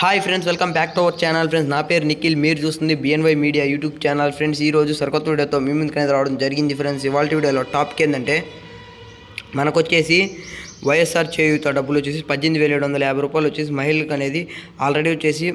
Hi friends welcome back to our channel friends నా పేరు నిఖిల్. మీరు చూస్తుంది BNY media YouTube channel friends ఈ రోజు సరికొత్త వీడియోతో మీ ముందుకు అనేది రావడం జరిగింది ఫ్రెండ్స్ ఇవాళ వీడియోలో టాపిక్ ఏంటంటే మనకు వచ్చేసి వైఎస్ఆర్ చేయూత డబ్బులు వచ్చేసి పద్దెనిమిది వేల ఏడు వందల యాభై రూపాయలు వచ్చేసి మహిళలకు అనేది ఆల్రెడీ వచ్చేసి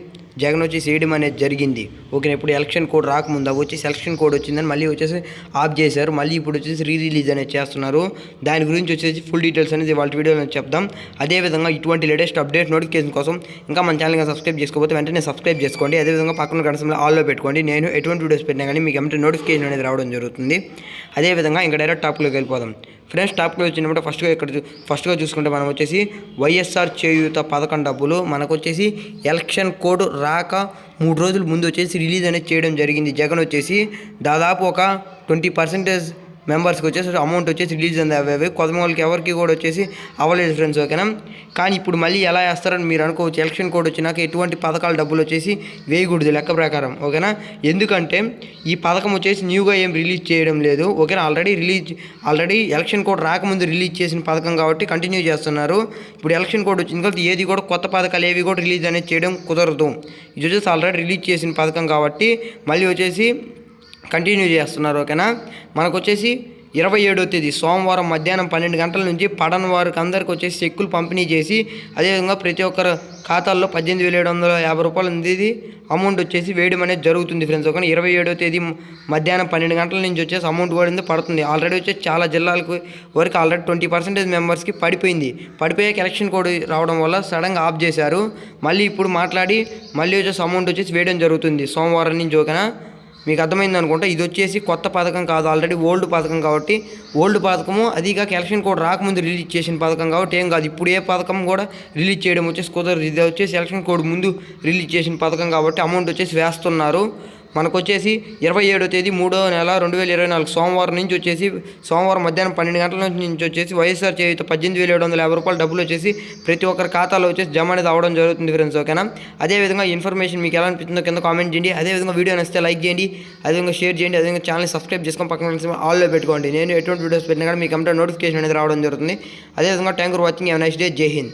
జగన్ వచ్చేసి వేయడం అనేది జరిగింది. ఓకే ఇప్పుడు ఎలక్షన్ కోడ్ రాకముందు అవి వచ్చేసి ఎలక్షన్ కోడ్ వచ్చిందని మళ్ళీ వచ్చేసి ఆఫ్ చేశారు. మళ్ళీ ఇప్పుడు వచ్చేసి రీ రిలీజ్ అనేది చేస్తున్నారు. దాని గురించి వచ్చేసి ఫుల్ డీటెయిల్స్ అనేది వాళ్ళ వీడియోలో చెప్దాం. అదేవిధంగా ఇటువంటి లేటెస్ట్ అప్డేట్ నోటిఫికేషన్ కోసం ఇంకా మన ఛానల్గా సబ్స్క్రైబ్ చేసుకోకపోతే వెంటనే సబ్స్క్రైబ్ చేసుకోండి. అదేవిధంగా పక్కన కనసంలో ఆల్లో పెట్టుకోండి. నేను ఎటువంటి వీడియోస్ పెట్టినా కానీ మీకు ఏమంటే నోటిఫికేషన్ అనేది రావడం జరుగుతుంది. అదేవిధంగా ఇంకా డైరెక్ట్ టాప్లోకి వెళ్ళిపోదాం. ఫ్రెండ్స్ టాప్లో వచ్చినప్పుడు ఫస్ట్గా ఇక్కడ ఫస్ట్గా చూసుకుంటే మనం వచ్చేసి వైఎస్ఆర్ చేయూత పథకం డబ్బులు మనకు వచ్చేసి ఎలక్షన్ కోడ్ రాక మూడు రోజుల ముందు వచ్చేసి రిలీజ్ అనేది చేయడం జరిగింది. జగన్ వచ్చేసి దాదాపు ఒక ట్వంటీ పర్సెంటేజ్ మెంబర్స్కి వచ్చేసి అమౌంట్ వచ్చేసి రిలీజ్ అంది అవి అవి వాళ్ళకి ఎవరికి కూడా వచ్చేసి అవ్వలేదు ఫ్రెండ్స్ ఓకేనా కానీ ఇప్పుడు మళ్ళీ ఎలా వేస్తారని మీరు అనుకోవచ్చు. ఎలక్షన్ కోడ్ వచ్చినాక ఎటువంటి పథకాల డబ్బులు వచ్చేసి వేయకూడదు లెక్క ప్రకారం ఓకేనా ఎందుకంటే ఈ పథకం వచ్చేసి న్యూగా ఏం రిలీజ్ చేయడం లేదు ఓకేనా already release already election code రాకముందు రిలీజ్ చేసిన పథకం కాబట్టి కంటిన్యూ చేస్తున్నారు. ఇప్పుడు ఎలక్షన్ కోడ్ వచ్చింది తర్వాత ఏది కూడా కొత్త పథకాలు ఏవి కూడా రిలీజ్ అనేది చేయడం కుదరదు. ఇది వచ్చేసి ఆల్రెడీ రిలీజ్ చేసిన పథకం కాబట్టి మళ్ళీ వచ్చేసి కంటిన్యూ చేస్తున్నారు ఓకేనా? మనకు వచ్చేసి ఇరవై ఏడో తేదీ సోమవారం మధ్యాహ్నం పన్నెండు గంటల నుంచి పడని వారికి అందరికి వచ్చేసి చెక్కులు పంపిణీ చేసి అదేవిధంగా ప్రతి ఒక్కరు ఖాతాల్లో పద్దెనిమిది వేల ఏడు వందల యాభై రూపాయలు ఉంది అమౌంట్ వచ్చేసి వేయడం అనేది జరుగుతుంది ఫ్రెండ్స్ ఓకే ఇరవై ఏడో తేదీ మధ్యాహ్నం పన్నెండు గంటల నుంచి వచ్చేసి అమౌంట్ కూడా పడుతుంది. ఆల్రెడీ వచ్చేసి చాలా జిల్లాలకు వరకు ఆల్రెడీ ట్వంటీ పర్సెంటేజ్ మెంబర్స్కి పడిపోయింది. పడిపోయాక ఎలక్షన్ కోడ్ రావడం వల్ల సడన్గా ఆఫ్ చేశారు. మళ్ళీ ఇప్పుడు మాట్లాడి మళ్ళీ వచ్చేసి అమౌంట్ వచ్చేసి వేయడం జరుగుతుంది. సోమవారం నుంచి ఓకేనా? మీకు అర్థమైంది అనుకుంటా. ఇది వచ్చేసి కొత్త పథకం కాదు. ఆల్రెడీ ఓల్డ్ పథకం కాబట్టి ఓల్డ్ పథకము అది కాక ఎలక్షన్ కోడ్ రాకముందు రిలీజ్ చేసిన పథకం కాబట్టి ఏం కాదు. ఇప్పుడు ఏ పథకం కూడా రిలీజ్ చేయడం వచ్చేసి కుదరదు. ఇది వచ్చేసి ఎలక్షన్ కోడ్ ముందు రిలీజ్ చేసిన పథకం కాబట్టి అమౌంట్ వచ్చేసి వేస్తున్నారు. మనకు వచ్చేసి ఇరవై ఏడో తేదీ మూడో నెల రెండు వేల ఇరవై నాలుగు సోమవారం నుంచి వచ్చేసి సోమవారం మధ్యాహ్నం పన్నెండు గంటల నుంచి వచ్చేసి వైఎస్ఆర్ చేయుత పద్దెనిమిది వేల ఏడు వందల యాభై రూపాయలు డబ్బులు వచ్చేసి ప్రతి ఒక్కరి ఖాతాలో వచ్చేసి జమ అనేది అవ్వడం జరుగుతుంది ఫ్రెండ్స్ ఓకేనా అదేవిధంగా ఇన్ఫర్మేషన్ మీకు ఎలా అనిపిస్తుందో కింద కామెంట్ చేయండి. అదేవిధంగా వీడియో నచ్చితే లైక్ చేయండి. అదేవిధంగా షేర్ చేయండి. అదేవిధంగా ఛానల్ సబ్స్క్రైబ్ చేసుకొని పక్కన ఆల్లో పెట్టుకోండి. నేను ఎటువంటి వీడియోస్ పెట్టినా కానీ మీకు అంటే నోటిఫికేషన్ అనేది రావడం జరుగుతుంది. అదేవిధంగా thank for watching nice day జై హింద్